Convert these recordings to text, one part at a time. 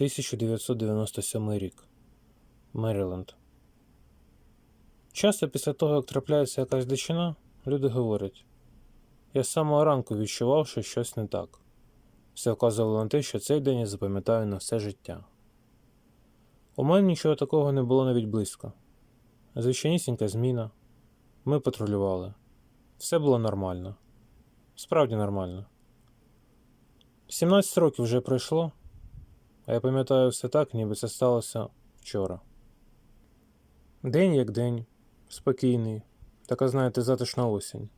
1997 рік. Меріленд. Часто після того, як трапляється якась дичина, люди говорять: я з самого ранку відчував, що щось не так. Все вказувало на те, що цей день я запам'ятаю на все життя. У мене нічого такого не було навіть близько. Звичайнісінька зміна. Ми патрулювали. Все було нормально. Справді нормально. 17 років вже пройшло, а я пам'ятаю все так, ніби це сталося вчора. День як день, спокійний, така, знаєте, затишна осінь,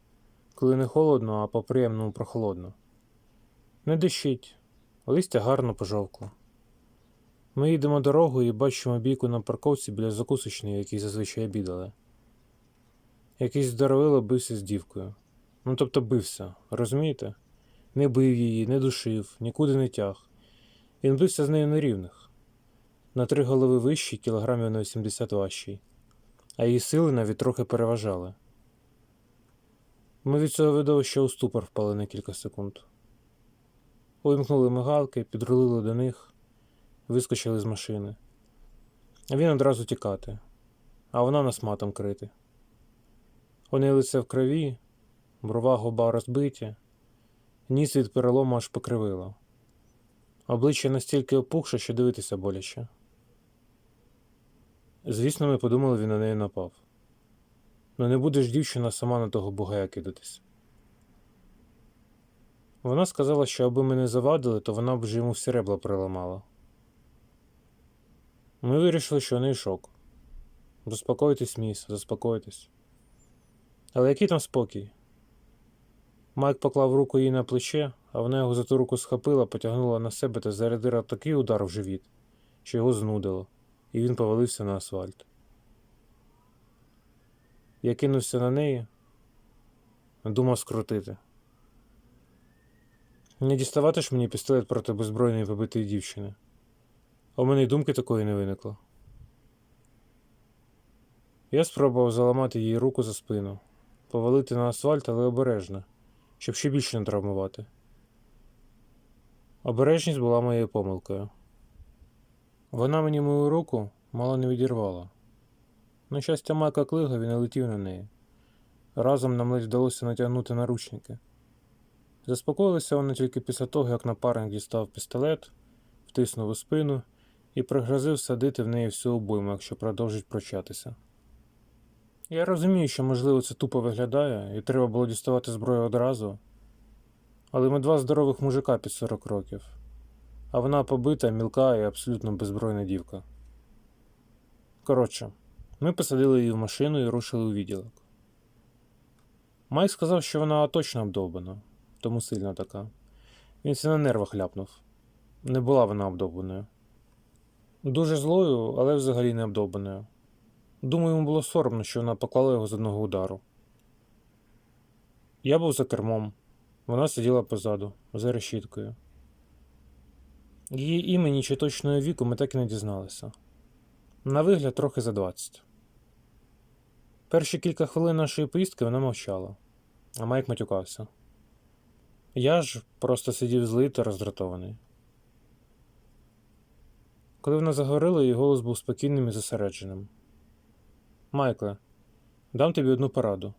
коли не холодно, а по-приємному прохолодно. Не дощить, листя гарно пожовкло. Ми їдемо дорогою і бачимо бійку на парковці біля закусочної, якій зазвичай обідали. Якийсь здоровило бився з дівкою. Ну тобто бився, розумієте? Не бив її, не душив, нікуди не тяг. Він бився з нею на рівних. На три голови вищий, кілограмів на 80 важчий, а її сили навіть трохи переважали. Ми від цього видовища у ступор впали на кілька секунд. Увімкнули мигалки, підрулили до них, вискочили з машини. Він одразу тікати, а вона нас матом крити. У неї лице в крові, брова губа розбиті, ніс від перелому аж покривило. Обличчя настільки опухше, що дивитися боляче. Звісно, ми подумали, він на неї напав. Ну не буде ж дівчина сама на того бугая кидатись. Вона сказала, що аби ми не завадили, то вона б вже йому всі ребла приламала. Ми вирішили, що у неї шок. Заспокойтесь, міс, заспокойтесь. Але який там спокій? Майк поклав руку їй на плече, а вона його за ту руку схопила, потягнула на себе та зарядила такий удар в живіт, що його знудило, і він повалився на асфальт. Я кинувся на неї, думав скрутити. Не діставати ж мені пістолет проти беззбройної побитої дівчини. У мене й думки такої не виникло. Я спробував заламати їй руку за спину, повалити на асфальт, але обережно, щоб ще більше не травмувати. Обережність була моєю помилкою. Вона мені мою руку мало не відірвала. На щастя, Майка клигав і не летів на неї. Разом нам ледь вдалося натягнути наручники. Заспокоїлися вони тільки після того, як напарник дістав пістолет, втиснув у спину і пригрозив садити в неї всю обойму, якщо продовжить прочатися. Я розумію, що, можливо, це тупо виглядає, і треба було діставати зброю одразу, але ми два здорових мужика під 40 років, а вона побита, мілка і абсолютно беззбройна дівка. Коротше, ми посадили її в машину і рушили у відділок. Майк сказав, що вона точно обдовбана, тому сильна така. Він все на нервах ляпнув. Не була вона обдовбаною. Дуже злою, але взагалі не обдовбаною. Думаю, йому було соромно, що вона поклала його з одного удару. Я був за кермом, вона сиділа позаду, за решіткою. Її імені чи точного віку ми так і не дізналися. На вигляд трохи за 20. Перші кілька хвилин нашої поїздки вона мовчала, а Майк матюкався. Я ж просто сидів злий та роздратований. Коли вона заговорила, її голос був спокійним і зосередженим. Майкле, дам тобі одну пораду.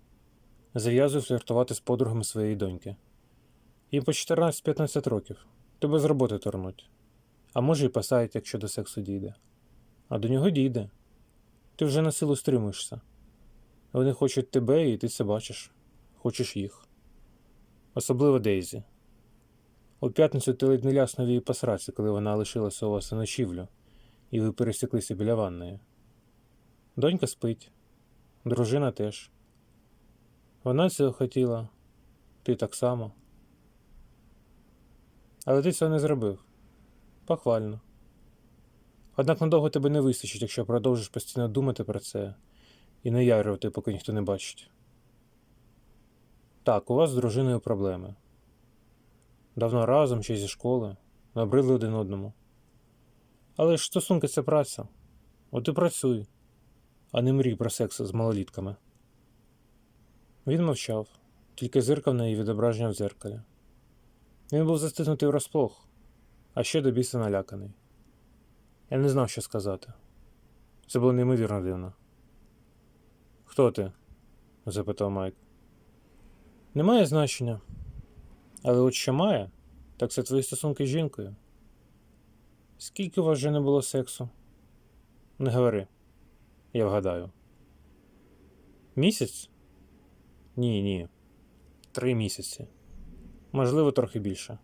Зав'язуй фліртувати з подругами своєї доньки. Їм по 14-15 років. Тебе з роботи торнуть. А може, і посадять, якщо до сексу дійде. А до нього дійде. Ти вже на силу стримуєшся. Вони хочуть тебе, і ти це бачиш. Хочеш їх. Особливо Дейзі. У п'ятницю ти ледь не ляснув її посраці, коли вона лишилася у вас на ночівлю, і ви пересіклися біля ванної. Донька спить, дружина теж. Вона цього хотіла, ти так само. Але ти цього не зробив. Похвально. Однак надовго тебе не вистачить, якщо продовжиш постійно думати про це і не яврювати, поки ніхто не бачить. Так, у вас з дружиною проблеми. Давно разом ще зі школи, набридли один одному. Але ж стосунки це праця. От і працюй, а не мрій про секс з малолітками. Він мовчав, тільки зиркав на її відображення в дзеркалі. Він був застигнутий врасплох, а ще до біса наляканий. Я не знав, що сказати. Це було неймовірно дивно. Хто ти? запитав Майк. Немає значення. Але от що має, так це твої стосунки з жінкою. Скільки у вас вже не було сексу? Не говори. Я вгадаю. Місяць? Ні, ні. Три місяці. Можливо, трохи більше.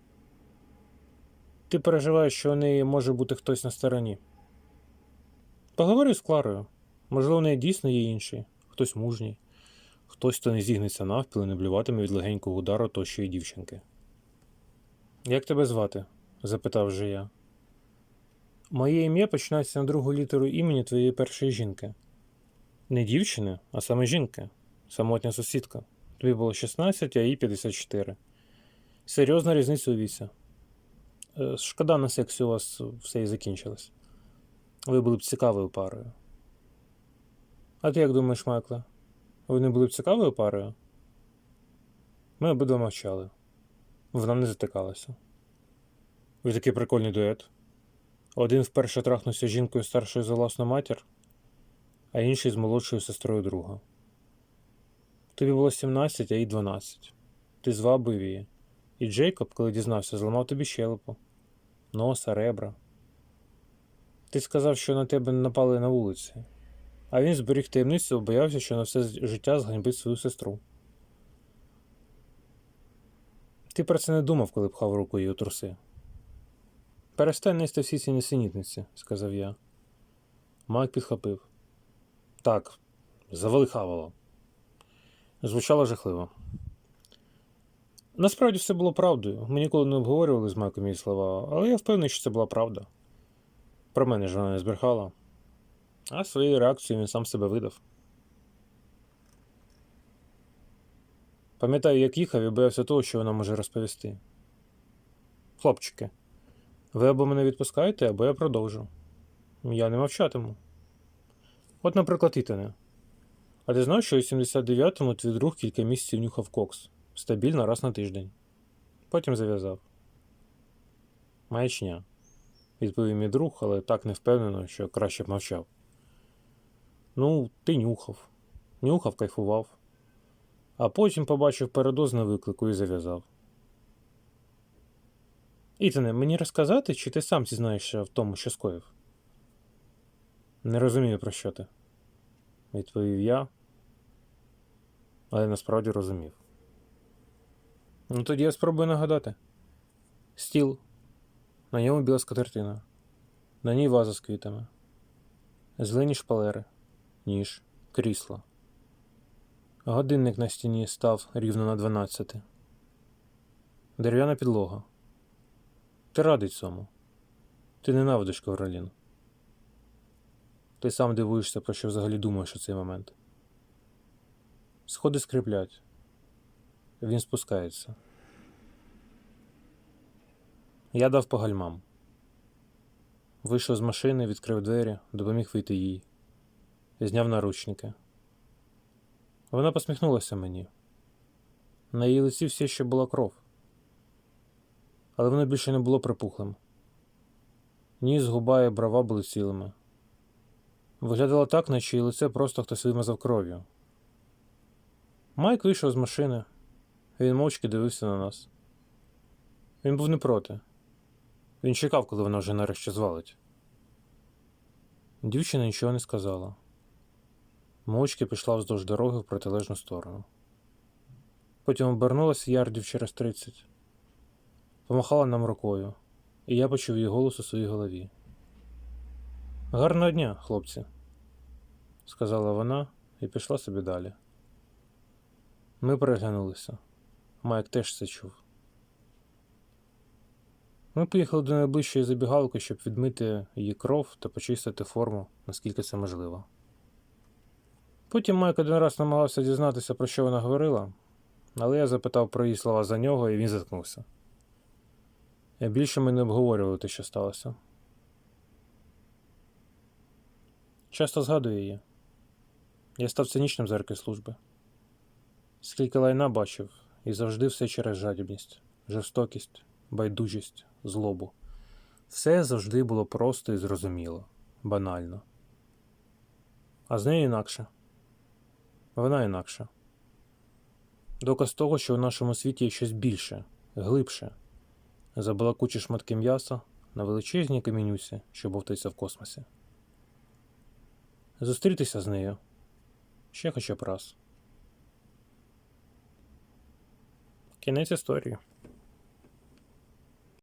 Ти переживаєш, що у неї може бути хтось на стороні. Поговори з Кларою. Можливо, у неї дійсно є інший, хтось мужній, хтось, хто не зігнеться навпіл і не блюватиме від легенького удару тощої дівчинки. Як тебе звати? запитав вже я. Моє ім'я починається на другу літеру імені твоєї першої жінки. Не дівчини, а саме жінки, самотня сусідка. Тобі було 16, а їй 54. Серйозна різниця у віці. Е, Шкода на сексі у вас все і закінчилось. Ви були б цікавою парою. А ти як думаєш, Майкле? Ви не були б цікавою парою? Ми обидва мовчали. Вона не затикалася. Ви такий прикольний дует. Один вперше трахнувся з жінкою старшою за власну матір, а інший з молодшою сестрою друга. Тобі було 17, а їй 12. Ти звабив її. І Джейкоб, коли дізнався, зламав тобі щелепу, носа, ребра. Ти сказав, що на тебе напали на вулиці, а він зберіг таємницю, боявся, що на все життя зганьбить свою сестру. Ти про це не думав, коли пхав руку її у труси. Перестань нести всі ці несенітниці, сказав я. Майк підхопив. Так, завали хавало. Звучало жахливо. Насправді все було правдою. Ми ніколи не обговорювали з Майком її слова, але я впевнений, що це була правда. Про мене ж вона не збрехала, а своєю реакцією він сам себе видав. Пам'ятаю, як їхав і боявся того, що вона може розповісти. Хлопчики, ви або мене відпускаєте, або я продовжу. Я не мовчатиму. От, наприклад, Ітане. А ти знав, що у 79-му твій друг кілька місяців нюхав кокс стабільно раз на тиждень. Потім зав'язав. Маячня, відповів мій друг, але так не впевнено, що краще б мовчав. Ну, ти нюхав, нюхав, кайфував, а потім побачив передоз на виклику і зав'язав. Ітане, мені розказати, чи ти сам зізнаєшся в тому, що скоїв? Не розумію, про що ти, відповів я, але насправді розумів. Ну тоді я спробую нагадати. Стіл. На ньому біла скатертина. На ній ваза з квітами. Зелені шпалери, ніж, крісло. Годинник на стіні став рівно на дванадцяти. Дерев'яна підлога. Ти радий цьому. Ти ненавидиш Ковролін. Ти сам дивуєшся, про що взагалі думаєш у цей момент. Сходи скриплять. Він спускається. Я дав по гальмам. Вийшов з машини, відкрив двері, допоміг вийти їй. Зняв наручники. Вона посміхнулася мені. На її лиці все ще була кров, але воно більше не було припухлим. Ніс, губа і брава були цілими. Виглядало так, наче її лице просто хтось вимазав кров'ю. Майк вийшов з машини. Він мовчки дивився на нас. Він був не проти. Він чекав, коли вона вже нарешті звалить. Дівчина нічого не сказала. Мовчки пішла вздовж дороги в протилежну сторону. Потім обернулася ярдів через тридцять, помахала нам рукою, і я почув її голос у своїй голові. Гарного дня, хлопці, сказала вона і пішла собі далі. Ми переглянулися. Майк теж це чув. Ми поїхали до найближчої забігалки, щоб відмити її кров та почистити форму, наскільки це можливо. Потім Майк один раз намагався дізнатися, про що вона говорила, але я запитав про її слова за нього, і він заткнувся. Я більше ми не обговорювали те, що сталося. Часто згадую її. Я став цинічним з арки служби. Скільки лайна бачив, і завжди все через жадібність, жорстокість, байдужість, злобу. Все завжди було просто і зрозуміло, банально. А з нею інакше. Вона інакша. Доказ того, що у нашому світі є щось більше, глибше, за балакучі шматки м'яса на величезній камінюці, що бовтається в космосі. Зустрітися з нею ще хоча б раз. Кінець історії.